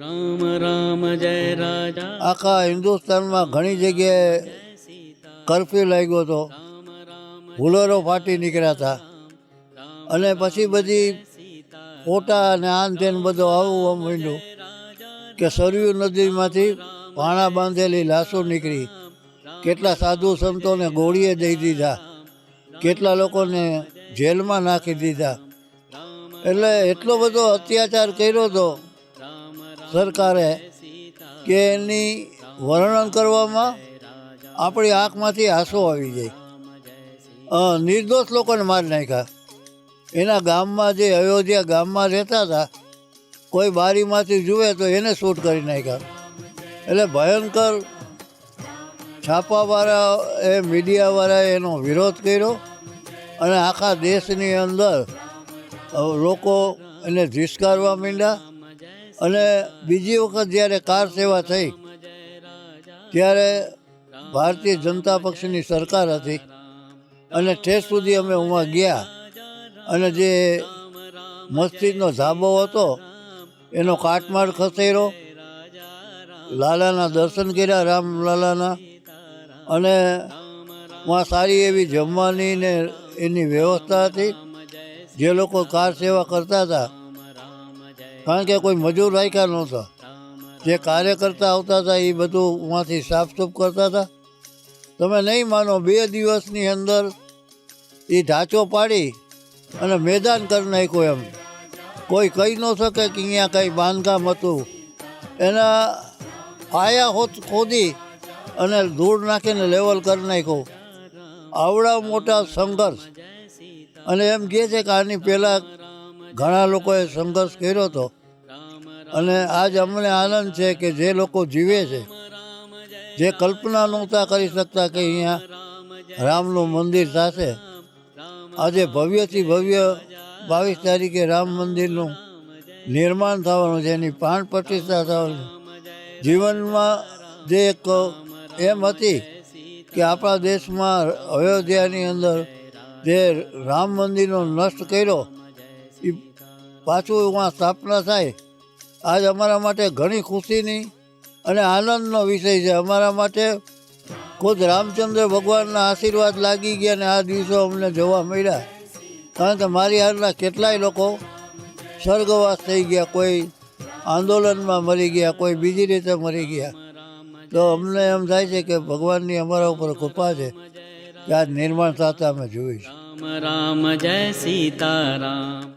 રામ રામ, જય રાજા. આખા હિન્દુસ્તાનમાં ઘણી જગ્યાએ કરફ્યુ લાગ્યો હતો. હુલરો ફાટી નીકળ્યા હતા. અને પછી બધી ફોટા અને આન તેન બધું આવવા માંડ્યું કે સરયુ નદીમાંથી પાણા બાંધેલી લાશો નીકળી. કેટલા સાધુ સંતોને ગોળીએ દઈ દીધા. કેટલા લોકોને જેલમાં નાખી દીધા. એટલે એટલો બધો અત્યાચાર કર્યો હતો સરકારે કે એની વર્ણન કરવામાં આપણી આંખમાંથી આંસુ આવી જાય. નિર્દોષ લોકોને મારી નાખ્યા. એના ગામમાં જે અયોધ્યા ગામમાં રહેતા હતા, કોઈ બારીમાંથી જુએ તો એને શૂટ કરી નાખ્યા. એટલે ભયંકર છાપાવાળા એ મીડિયાવાળાએ એનો વિરોધ કર્યો અને આખા દેશની અંદર લોકો એને ધિસ્કારવા માંડ્યા. અને બીજી વખત જ્યારે કાર સેવા થઈ, ત્યારે ભારતીય જનતા પક્ષની સરકાર હતી. અને ઠેસ સુધી અમે ઉમાં ગયા. અને જે મસ્જિદનો ધાબો હતો, એનો કાટમાળ ખસેડો લાલાના દર્શન કર્યા, રામ લાલાના. અને ત્યાં સારી એવી જમવાની ને એની વ્યવસ્થા હતી. જે લોકો કાર સેવા કરતા હતા કારણ કે કોઈ મજૂર રાખ્યા નહોતા. જે કાર્યકર્તા આવતા હતા, એ બધું ઉમાંથી સાફસૂફ કરતા હતા. તમે નહીં માનો, બે દિવસની અંદર એ ઢાંચો પાડી અને મેદાન કરી નાખ્યું એમ. કોઈ કહી ન શકે કે અહીંયા કંઈ બાંધકામ હતું. એના પાયા હોત ખોદી અને ધૂળ નાખીને લેવલ કરી નાખ્યું. આવડા મોટા સંઘર્ષ. અને એમ કહે છે કે આની પહેલાં ઘણા લોકોએ સંઘર્ષ કર્યો હતો. અને આજ અમને આનંદ છે કે જે લોકો જીવે છે, જે કલ્પના નહોતા કરી શકતા કે અહીંયા રામનું મંદિર થશે. આજે ભવ્યથી ભવ્ય બાવીસ તારીખે રામ મંદિરનું નિર્માણ થવાનું છે, એની પ્રાણ પ્રતિષ્ઠા થવાની જીવનમાં જે એક એમ હતી કે આપણા દેશમાં અયોધ્યાની અંદર જે રામ મંદિરનો નષ્ટ કર્યો એ પાછું એમાં સ્થાપના થાય આજ અમારા માટે ઘણી ખુશીની અને આનંદનો વિષય છે. અમારા માટે ખુદ રામચંદ્ર ભગવાનના આશીર્વાદ લાગી ગયા અને આ દિવસો અમને જોવા મળ્યા. કારણ કે મારી હારના કેટલાય લોકો સ્વર્ગવાસ થઈ ગયા, કોઈ આંદોલનમાં મરી ગયા, કોઈ બીજી રીતે મરી ગયા. તો અમને એમ થાય છે કે ભગવાનની અમારા ઉપર કૃપા છે કે આ નિર્માણ થતા અમે જોઈશું. રામ રામ, જય સીતારામ.